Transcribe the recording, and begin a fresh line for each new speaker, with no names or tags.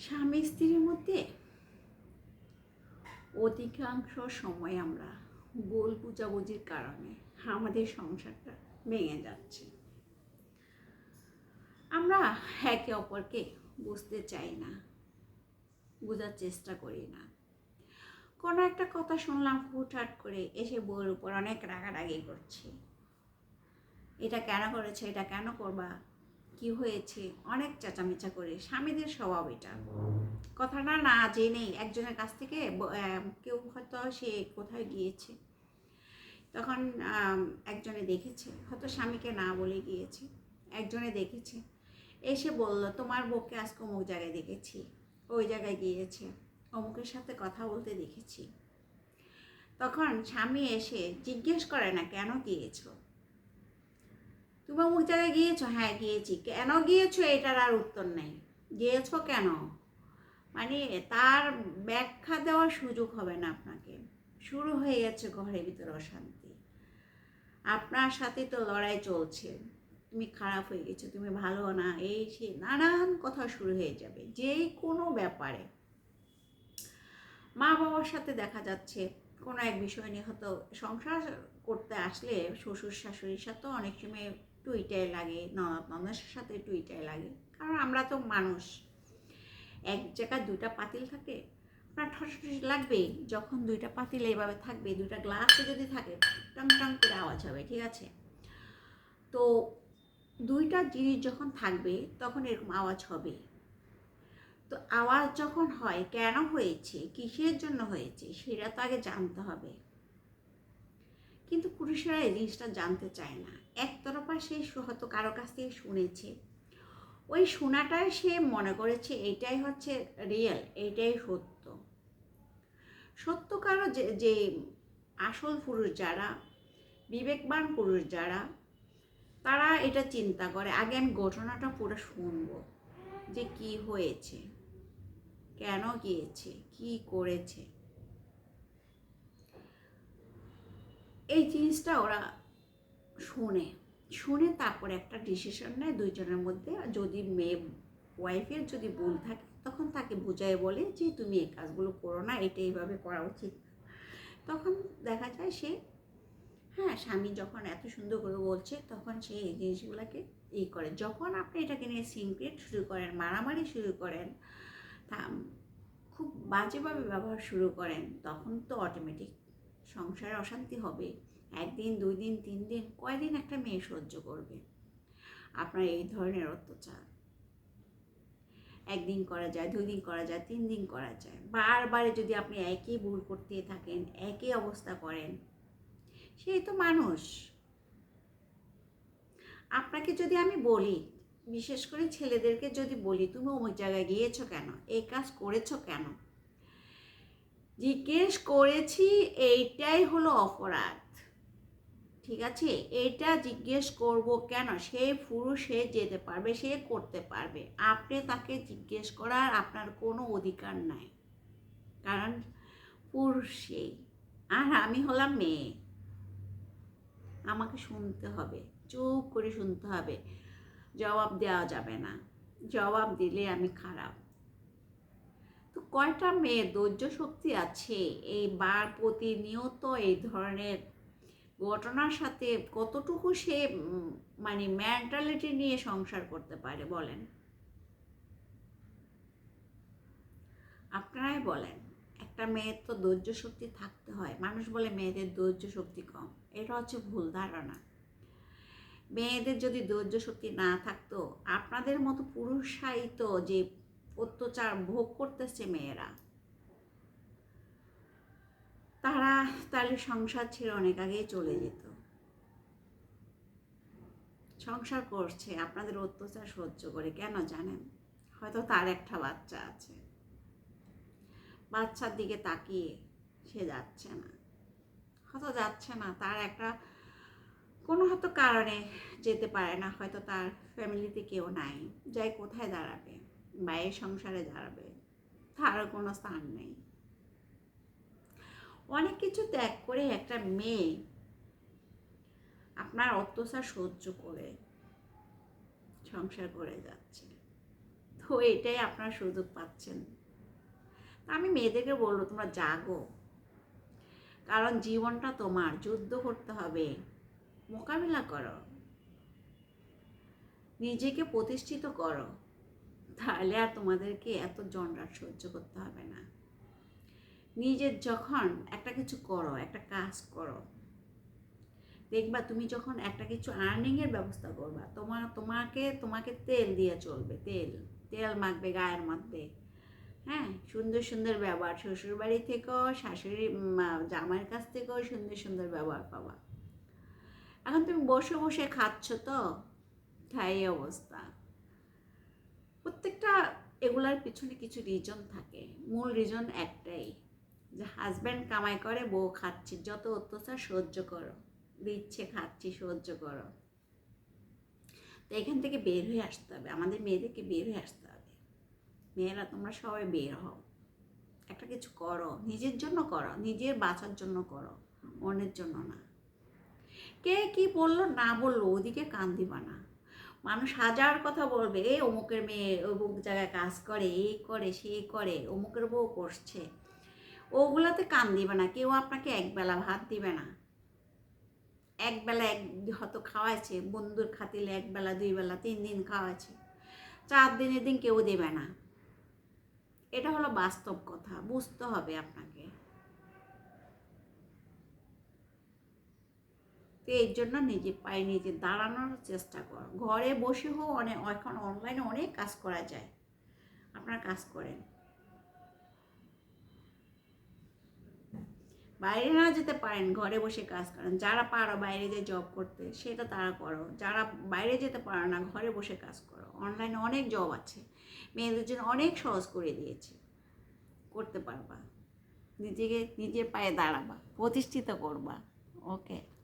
স্বামী স্ত্রীর মধ্যে অধিকাংশ সময় আমরা ভুল বুঝাবুঝির কারণে আমাদের সংসারটা ভেঙে যাচ্ছে। আমরা একে অপরকে বুঝতে চাই না, বোঝার চেষ্টা করি না। কোনো একটা কথা শুনলাম, হুটহাট করে এসে বউর উপর অনেক রাগারাগি করছে। এটা কেন করেছে, এটা কেন করবা? কি হয়েছে? অনেক চেঁচামেচা করে। স্বামীদের স্বভাব এটা। কথাটা না জেনেই একজনের কাছ থেকে কেউ হয়তো সে কোথায় গিয়েছে। তখন একজনে দেখেছে, হয়তো স্বামীকে না বলে গিয়েছে। একজনে দেখেছে। এসে বলল, তোমার বউকে আজকে অমুক জায়গায় দেখেছি। ওই জায়গায় গিয়েছে। অমুকের সাথে কথা বলতে দেখেছি। তখন স্বামী এসে জিজ্ঞেস করে না কেন গিয়েছো তুমি অমুক জায়গায় গিয়েছো? হ্যাঁ গিয়েছি। কেন গিয়েছো? এটার আর উত্তর নেই। গিয়েছো কেন? মানে তার ব্যাখ্যা দেওয়ার সুযোগ হবে না আপনাকে। শুরু হয়ে গেছে ঘরের ভিতরে অশান্তি। আপনার সাথে তো লড়াই চলছে। তুমি খারাপ হয়ে গেছো, তুমি ভালো না, এই সে নানান কথা শুরু হয়ে যাবে, যে কোনো ব্যাপারে। মা বাবার সাথে দেখা যাচ্ছে। কোনো এক বিষয় নিয়ে হয়তো সংসার করতে আসলে শ্বশুর শাশুড়ির সাথেও অনেক সময় টুইটাই লাগে ননদ ননদের সাথে টুইটাই লাগে। কারণ আমরা তো মানুষ। এক জায়গায় দুইটা পাতিল থাকে আপনার ঠসঠস লাগবে যখন দুইটা পাতিল এইভাবে থাকবে, দুইটা গ্লাসে যদি থাকে, টং টং করে আওয়াজ হবে, ঠিক আছে? তো দুইটা জিনিস যখন থাকবে, তখন এরকম আওয়াজ হবে। তো আওয়াজ যখন হয়, কেন হয়েছে, কিসের জন্য হয়েছে, সেটা তো আগে জানতে হবে। কিন্তু পুরুষেরা এই জিনিসটা জানতে চায় না। একতরফা সে হয়তো কারও কাছ থেকে শুনেছে। ওই শোনাটাই সে মনে করেছে এইটাই হচ্ছে রিয়েল এইটাই সত্য। সত্য কারও যে যে আসল পুরুষ যারা, বিবেকবান পুরুষ যারা, তারা এটা চিন্তা করে। আগে আমি ঘটনাটা পুরো শুনব যে কি হয়েছে, কেন গিয়েছে, কি করেছে। এই জিনিসটা ওরা শুনে। শুনে তারপরে একটা ডিসিশন নেয় দুইজনের মধ্যে। যদি মেয়ে ওয়াইফের যদি ভুল থাকে, তখন তাকে বুঝায় বলে যে, তুমি এই কাজগুলো করো না, এটা এইভাবে করা উচিত তখন দেখা যায় সে হ্যাঁ স্বামী যখন এত সুন্দর করে বলছে, তখন সে এই জিনিসগুলোকে ই করে। যখন আপনি এটাকে নিয়ে সিনক্রেট শুরু করেন, মারামারি শুরু করেন, তা খুব বাজেভাবে ব্যবহার শুরু করেন, তখন তো অটোমেটিক সংসারে অশান্তি হবে। একদিন দুই দিন তিন দিন কয়দিন একটা মেয়ে সহ্য করবে? আপনার এই ধরনের অত্যাচার। একদিন করা যায় দুই দিন করা যায় তিন দিন করা যায়। বারবারে যদি আপনি একই ভুল করতে থাকেন, একই অবস্থা করেন সেই তো মানুষ। আপনাকে যদি আমি বলি, বিশেষ করে ছেলেদেরকে যদি বলি, তুমি অমুক জায়গায় গিয়েছো কেন? এই কাজ করেছ কেন? জিজ্ঞেস করেছি, এইটাই হলো অপরাধ। ঠিক আছে? এটা জিজ্ঞেস করব কেন? সে পুরুষ সে যেতে পারবে, সে করতে পারবে। আপনি তাকে জিজ্ঞেস করার আপনার কোনো অধিকার নাই। কারণ পুরুষ সেই। আর আমি হলাম মেয়ে। আমাকে শুনতে হবে, চুপ করে শুনতে হবে। জবাব দেওয়া যাবে না। জবাব দিলে আমি খারাপ। তো কয়টা মেয়ে ধৈর্য শক্তি আছে? এই বার প্রতিনিয়ত এই ধরনের ঘটনার সাথে কতটুকু সে মানে মেন্টালিটি নিয়ে সংসার করতে পারে বলেন? আপনারাই বলেন, একটা মেয়ের তো ধৈর্য শক্তি থাকতে হয়। মানুষ বলে মেয়েদের ধৈর্য শক্তি কম। এটা হচ্ছে ভুল ধারণা। মেয়েদের যদি ধৈর্য শক্তি না থাকতো, আপনাদের মতো পুরুষাই তো যে অত্যাচার ভোগ করতেছে মেয়েরা। তারা তাহলে সংসার ছেড়ে অনেক আগেই চলে যেত। সংসার করছে, আপনাদের অত্যাচার সহ্য করে, কেন জানেন? হয়তো তার একটা বাচ্চা আছে। বাচ্চার দিকে তাকিয়ে সে যাচ্ছে না। হয়তো যাচ্ছে না, তার একটা কোনো হয়তো কারণে যেতে পারে না, হয়তো তার ফ্যামিলিতে কেউ নাই, যাই কোথায় দাঁড়াবে। বাইরের সংসারে দাঁড়াবে, তার কোনো স্থান নেই। অনেক কিছু ত্যাগ করে একটা মেয়ে আপনার অত্যাচার সহ্য করে সংসার করে যাচ্ছে। তো এটাই আপনারা সুযোগ পাচ্ছেন। তা আমি মেয়েদেরকে বলব, তোমরা জাগো। কারণ জীবনটা তোমার, যুদ্ধ করতে হবে, মোকাবিলা করো। নিজেকে প্রতিষ্ঠিত করো। তাহলে আর তোমাদেরকে এত জনরাট সহ্য করতে হবে না। নিজের যখন একটা কিছু করো, একটা কাজ করো, দেখবা তুমি যখন একটা কিছু আর্নিংয়ের ব্যবস্থা করবা, তোমার, তোমাকে তোমাকে তেল দিয়ে চলবে, তেল তেল মাখবে, গায়ের মধ্যে হ্যাঁ? সুন্দর সুন্দর ব্যবহার শ্বশুর বাড়ি থেকেও, শাশুড়ি জামাইয়ের কাছ থেকেও সুন্দর সুন্দর ব্যবহার পাবা। এখন তুমি বসে বসে খাচ্ছ তো? তাই অবস্থা। প্রত্যেকটা এগুলার পিছনে কিছু রিজন থাকে। মূল রিজন একটাই, যে হাজব্যান্ড কামাই করে, বউ খাচ্ছে। যত অত্যাচার সহ্য করো, দিচ্ছে, খাচ্ছি, সহ্য করো। তো এখান থেকে বের হয়ে আসতে হবে। আমাদের মেয়েদেরকে বের হয়ে আসতে হবে। মেয়েরা, তোমরা সবাই বের হও। একটা কিছু করো। নিজের জন্য করো। নিজের বাঁচার জন্য করো। অন্যের জন্য না। কে কি বলল, না বলল, ওদিকে কান দিবা না। মানুষ হাজার কথা বলবে, এই অমুকের মেয়ে অমুক জায়গায় কাজ করে, এই করে সে করে, অমুকের বউ করছে। ওগুলাতে কান দিবে না, কেউ আপনাকে একবেলা ভাত দিবে না। একবেলা এক হয়তো খাওয়াইছে, বন্ধুর খাতিলে একবেলা দুই বেলা, তিন দিন খাওয়াইছে। চার দিনের দিন কেউ দেবে না। এটা হলো বাস্তব কথা, বুঝতে হবে আপনাকে। তো এর জন্য নিজে পায়ে নিজে দাঁড়ানোর চেষ্টা করো। ঘরে বসে হোক অনেক এখন অনলাইনে অনেক কাজ করা যায়। আপনারা কাজ করেন। বাইরে না যেতে পারেন, ঘরে বসে কাজ করেন। যারা পারো বাইরে যে জব করতে, সেটা তারা করো। যারা বাইরে যেতে পারো না, ঘরে বসে কাজ করো। অনলাইনে অনেক জব আছে। মেয়েদের জন্য অনেক সহজ করে দিয়েছে। করতে পারবা। নিজেকে, নিজের পায়ে দাঁড়াবা। প্রতিষ্ঠিত করবা। ওকে